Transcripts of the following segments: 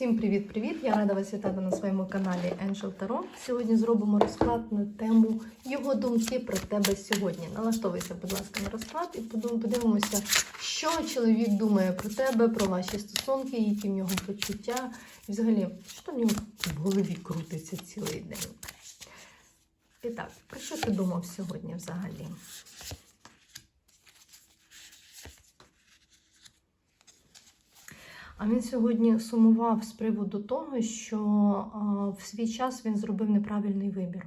Всім привіт-привіт! Я рада вас вітати на своєму каналі Angel Tarot. Сьогодні зробимо розклад на тему його думки про тебе сьогодні. Налаштовуйся, будь ласка, на розклад і подивимося, що чоловік думає про тебе, про ваші стосунки, які в нього почуття, і взагалі, що в нього в голові крутиться цілий день. І так, про що ти думав сьогодні взагалі? А він сьогодні сумував з приводу того, що в свій час він зробив неправильний вибір.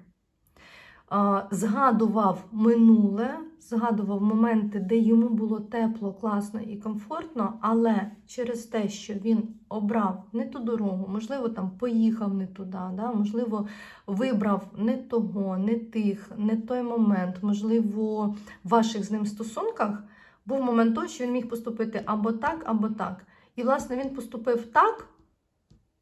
Згадував минуле, згадував моменти, де йому було тепло, класно і комфортно, але через те, що він обрав не ту дорогу, можливо, там поїхав не туди, да? можливо, вибрав не того, не тих, не той момент, можливо, в ваших з ним стосунках був момент того, що він міг поступити або так, або так. І, власне, він поступив так,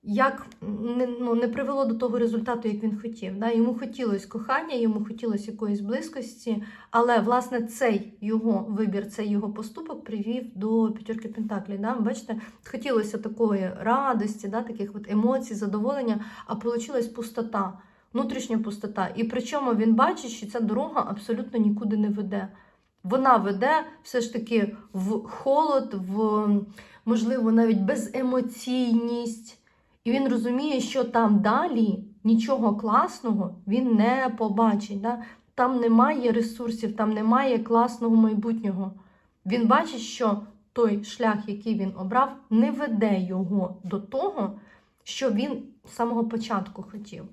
як не, ну, не привело до того результату, як він хотів. Да? Йому хотілося кохання, йому хотілося якоїсь близькості, але, власне, цей його вибір, цей його поступок привів до п'ятерки Пентаклі. Да? Бачите, хотілося такої радості, да? таких от емоцій, задоволення, а вийшла пустота, внутрішня пустота. І причому він бачить, що ця дорога абсолютно нікуди не веде. Вона веде все ж таки в холод, в можливо, навіть беземоційність. І він розуміє, що там далі нічого класного він не побачить. Да? Там немає ресурсів, там немає класного майбутнього. Він бачить, що той шлях, який він обрав, не веде його до того, що він з самого початку хотів.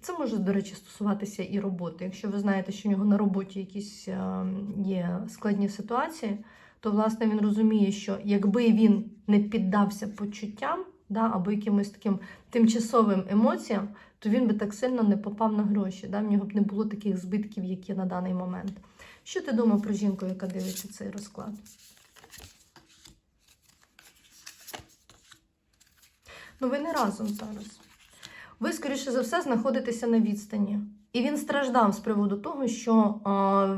Це може, до речі, стосуватися і роботи. Якщо ви знаєте, що в нього на роботі якісь е, є складні ситуації, то власне він розуміє, що якби він не піддався почуттям да, або якимось таким тимчасовим емоціям, то він би так сильно не попав на гроші. Да? В нього б не було таких збитків, які на даний момент. Що ти думав про жінку, яка дивиться цей розклад? Ну, ви не разом зараз. Ви, скоріше за все, знаходитеся на відстані. І він страждав з приводу того, що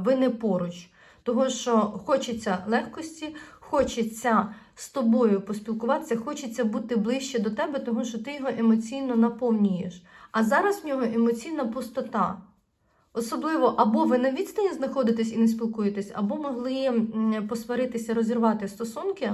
ви не поруч. Того, що хочеться легкості, хочеться з тобою поспілкуватися, хочеться бути ближче до тебе, тому що ти його емоційно наповнюєш. А зараз в нього емоційна пустота. Особливо, або ви на відстані знаходитесь і не спілкуєтесь, або могли посваритися, розірвати стосунки.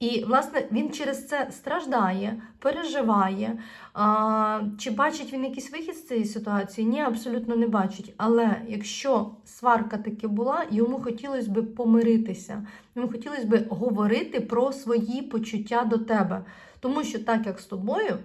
І, власне, він через це страждає, переживає. А, чи бачить він якийсь вихід з цієї ситуації? Ні, абсолютно не бачить. Але якщо сварка таки була, йому хотілося б помиритися. Йому хотілося б говорити про свої почуття до тебе. Тому що так як з тобою.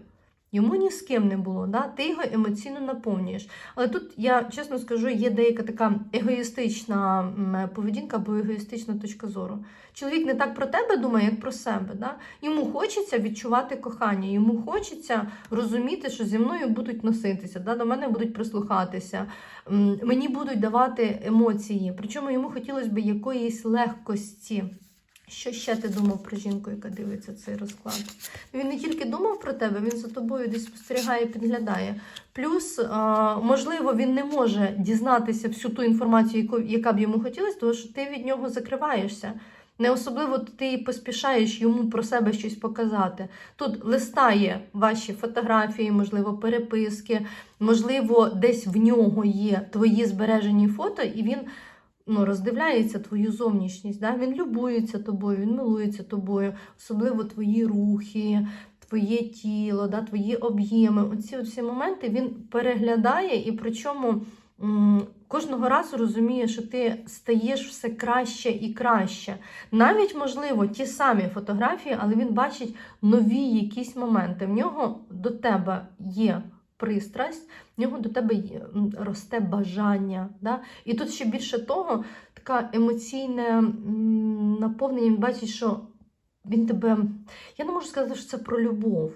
Йому ні з ким не було, да? ти його емоційно наповнюєш. Але тут, я чесно скажу, є деяка така егоїстична поведінка або егоїстична точка зору. Чоловік не так про тебе думає, як про себе. Да? Йому хочеться відчувати кохання, йому хочеться розуміти, що зі мною будуть носитися, да? до мене будуть прислухатися, мені будуть давати емоції. Причому йому хотілося б якоїсь легкості. Що ще ти думав про жінку, яка дивиться цей розклад? Він не тільки думав про тебе, він за тобою десь спостерігає, підглядає. Плюс, можливо, він не може дізнатися всю ту інформацію, яка б йому хотілося, тому що ти від нього закриваєшся. Не особливо ти поспішаєш йому про себе щось показати. Тут листає ваші фотографії, можливо, переписки, можливо, десь в нього є твої збережені фото, і він ну, роздивляється твою зовнішність. Да? Він любується тобою, він милується тобою, особливо твої рухи, твоє тіло, да? твої об'єми. Оці всі моменти він переглядає і причому. Кожного разу розуміє, що ти стаєш все краще і краще. Навіть, можливо, ті самі фотографії, але він бачить нові якісь моменти. В нього до тебе є пристрасть, в нього до тебе росте бажання. Да? І тут ще більше того, така емоційне наповнення. Він бачить, що він тебе. Я не можу сказати, що це про любов.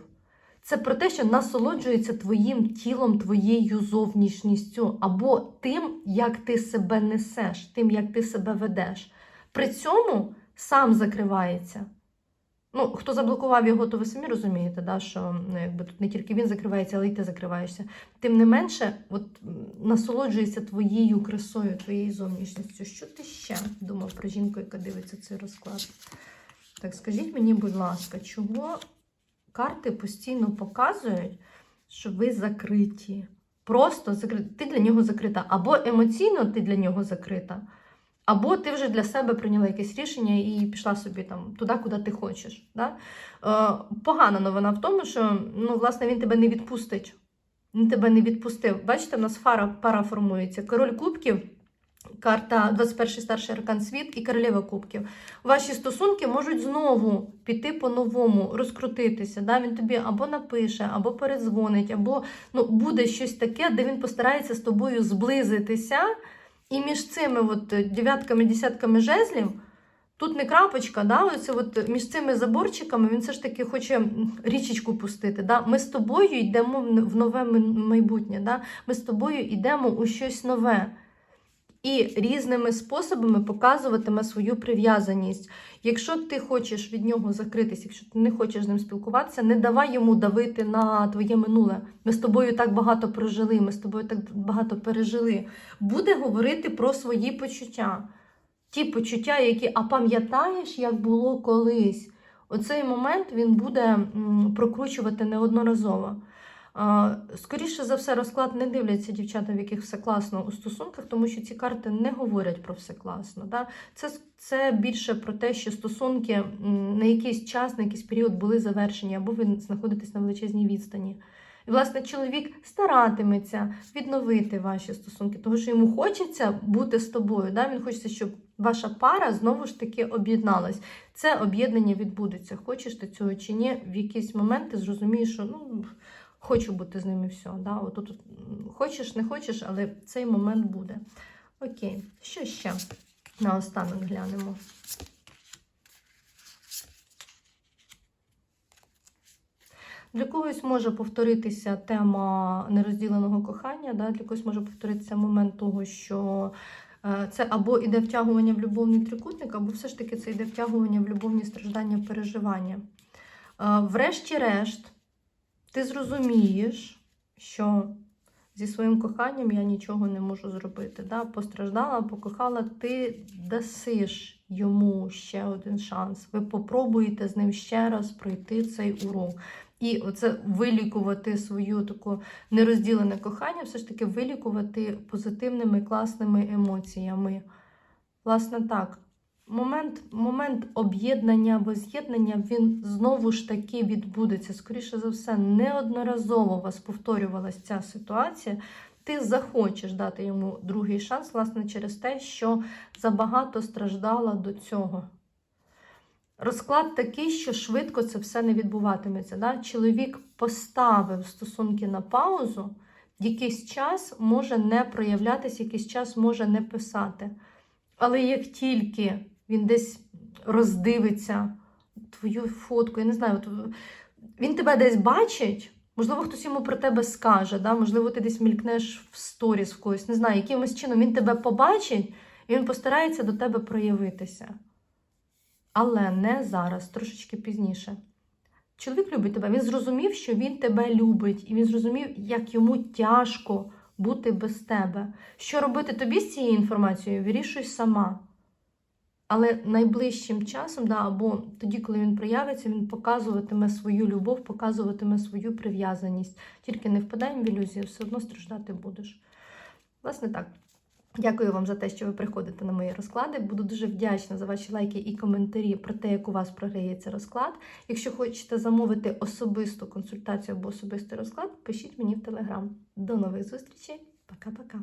Це про те, що насолоджується твоїм тілом, твоєю зовнішністю, або тим, як ти себе несеш, тим, як ти себе ведеш. При цьому сам закривається. Ну, хто заблокував його, то ви самі розумієте, да, що ну, якби тут не тільки він закривається, але й ти закриваєшся. Тим не менше, от насолоджується твоєю красою, твоєю зовнішністю. Що ти ще думав про жінку, яка дивиться цей розклад? Так, скажіть мені, будь ласка, чого карти постійно показують, що ви закриті. Просто закриті. Ти для нього закрита. Або емоційно ти для нього закрита, або ти вже для себе прийняла якесь рішення і пішла собі там туди, куди ти хочеш. Да? Е, погана новина в тому, що ну, власне, він тебе не відпустить. Він тебе не відпустив. Бачите, в нас фара, пара формується. Король кубків, карта 21 старший аркан світ і королева кубків. Ваші стосунки можуть знову піти по-новому, розкрутитися. Да? Він тобі або напише, або передзвонить, або ну, буде щось таке, де він постарається з тобою зблизитися. І між цими от дев'ятками, десятками жезлів. Тут не крапочка, да, оце от між цими заборчиками він все ж таки хоче річечку пустити. Да? Ми з тобою йдемо в нове майбутнє. Да? Ми з тобою йдемо у щось нове. І різними способами показуватиме свою прив'язаність. Якщо ти хочеш від нього закритись, якщо ти не хочеш з ним спілкуватися, не давай йому давити на твоє минуле. Ми з тобою так багато прожили, ми з тобою так багато пережили. Буде говорити про свої почуття ті почуття, які, а пам'ятаєш, як було колись. Оцей момент він буде прокручувати неодноразово. Скоріше за все, розклад не дивляться дівчата, в яких все класно у стосунках, тому що ці карти не говорять про все класно. Да? Це, це більше про те, що стосунки на якийсь час, на якийсь період були завершені, або ви знаходитесь на величезній відстані. І, власне, чоловік старатиметься відновити ваші стосунки, тому що йому хочеться бути з тобою. Да? Він хочеться, щоб ваша пара знову ж таки об'єдналась. Це об'єднання відбудеться. Хочеш ти цього чи ні, в якийсь момент ти зрозумієш, що ну, хочу бути з ними все. Да? От, от, хочеш, не хочеш, але цей момент буде. Окей, що ще наостанок глянемо? Для когось може повторитися тема нерозділеного кохання, да? для когось може повторитися момент того, що е, це або йде втягування в любовний трикутник, або все ж таки це йде втягування в любовні страждання, переживання. Е, Врешті-решт, ти зрозумієш, що зі своїм коханням я нічого не можу зробити. Да? Постраждала, покохала, ти дасиш йому ще один шанс. Ви попробуєте з ним ще раз пройти цей урок. І оце вилікувати свою таку нерозділене кохання, все ж таки вилікувати позитивними, класними емоціями. Власне, так. Момент, момент об'єднання або з'єднання він знову ж таки відбудеться. Скоріше за все, неодноразово у вас повторювалася ця ситуація. Ти захочеш дати йому другий шанс, власне, через те, що забагато страждала до цього. Розклад такий, що швидко це все не відбуватиметься. Да? Чоловік поставив стосунки на паузу, якийсь час може не проявлятися, якийсь час може не писати. Але як тільки він десь роздивиться твою фотку, я не знаю, він тебе десь бачить, можливо, хтось йому про тебе скаже, да? можливо, ти десь мількнеш в сторіс в когось, не знаю, якимось чином він тебе побачить і він постарається до тебе проявитися. Але не зараз, трошечки пізніше. Чоловік любить тебе. Він зрозумів, що він тебе любить, і він зрозумів, як йому тяжко бути без тебе. Що робити тобі з цією інформацією, вирішуй сама. Але найближчим часом, да, або тоді, коли він проявиться, він показуватиме свою любов, показуватиме свою прив'язаність. Тільки не впадай в ілюзію, все одно страждати будеш. Власне так. Дякую вам за те, що ви приходите на мої розклади. Буду дуже вдячна за ваші лайки і коментарі про те, як у вас програється розклад. Якщо хочете замовити особисту консультацію або особистий розклад, пишіть мені в телеграм. До нових зустрічей. Пока-пока.